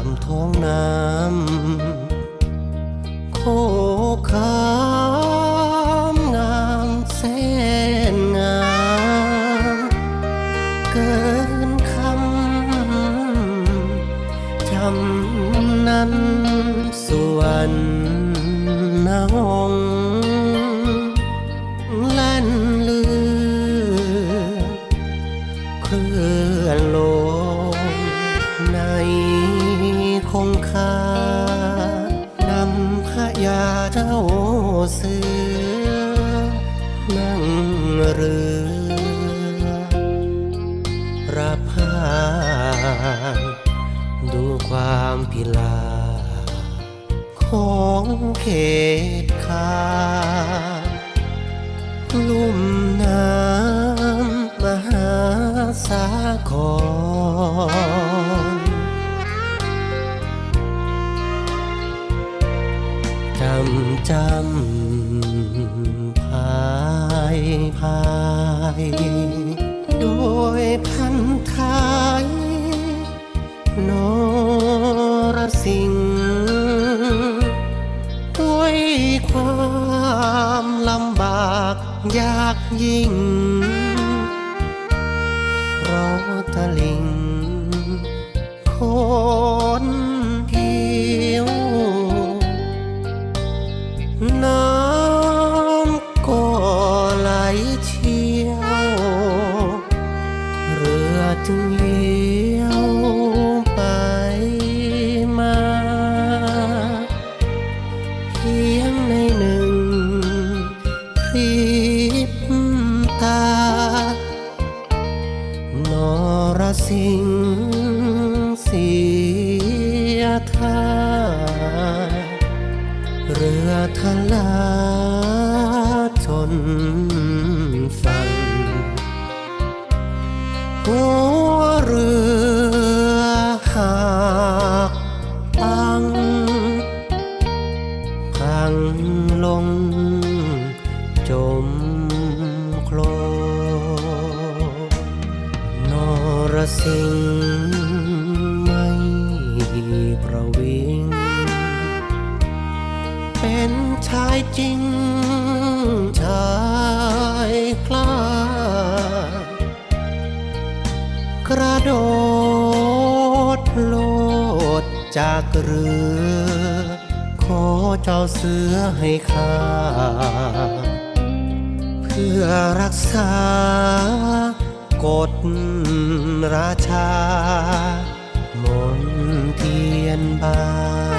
ามท้องน้ำ โคคามงามแสนงาม เกินคำจำนั้นสวรรค์นอง งคานำพระยาเจ้าเสือนั่งเรือรับผ่าดูความพิลา ของเขตคาลุ่มน้ำมหาสาครำจำพายพายโดยพันท้ายโนรสิงห์ด้วยความลำบากยากยิ่ง สิงเสียท่าเรือทลา เป็นชายจริง ชายกล้า กระโดดโลดจากเรือ ขอเจ้าเสือให้ข้า เพื่อรักษากฎราชามนเทียนบา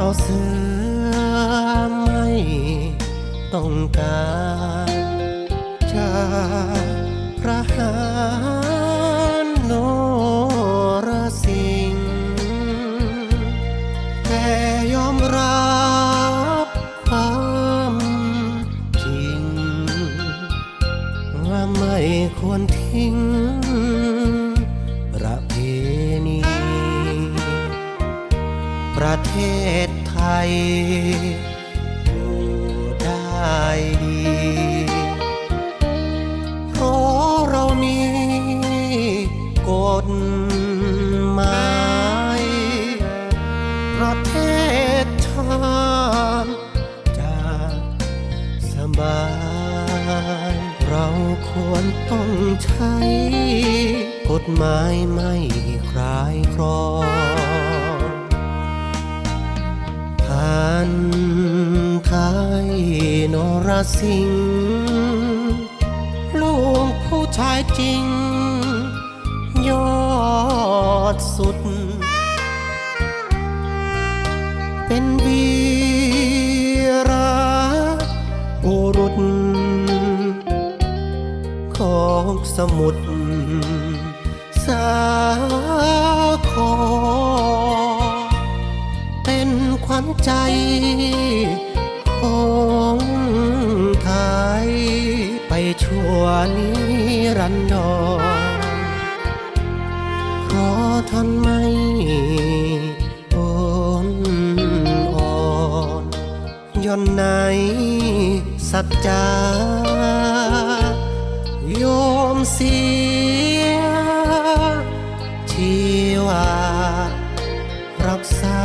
เจ้าเสือไม่ต้องการจะประหารโนรสิงแต่ยอมรับความจริง ว่าไม่ควรทิ้ง ศไทย อยู่ได้ดี เพราะเรามีกฎหมายประเทศชาติจะสบายเราควรต้องใช้กฎหมายไม่คลายคลอง นผ่านไทยนรสิงห์ลูกผู้ชายจริง ยอดสุด เป็นวีระบุรุษ ของสมุทร ใจของไทย ไปชั่วนิรันดรเพราะท่านไม่โอนอ่อนย่อนไหนสัจจายมเสียชีวารักษา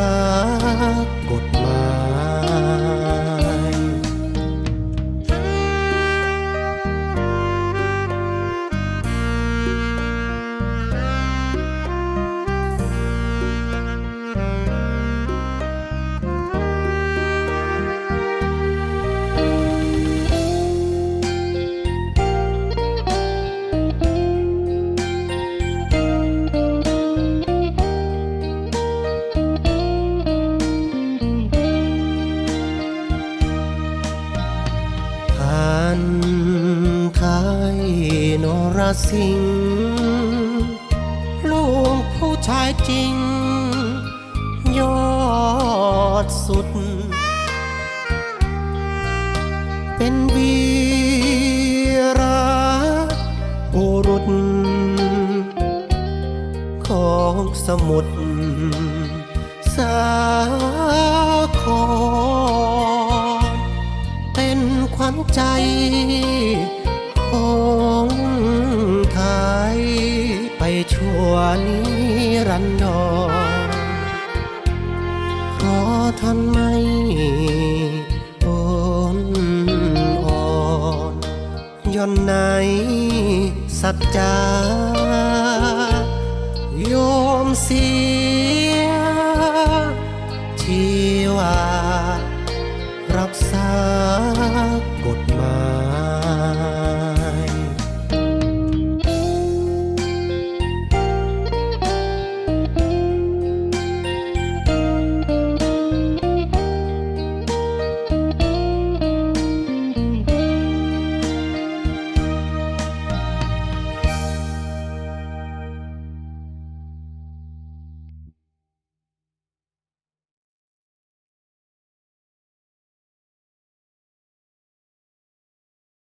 สิง ลูกผู้ชายจริง ยอดสุด เป็นวีราบุรุษ ของสมุทรสาครเป็นขวัญใจของ นิรันดรเพราะท่านไม่โอนอ่อนย่อนไหนสัจจายอมเสี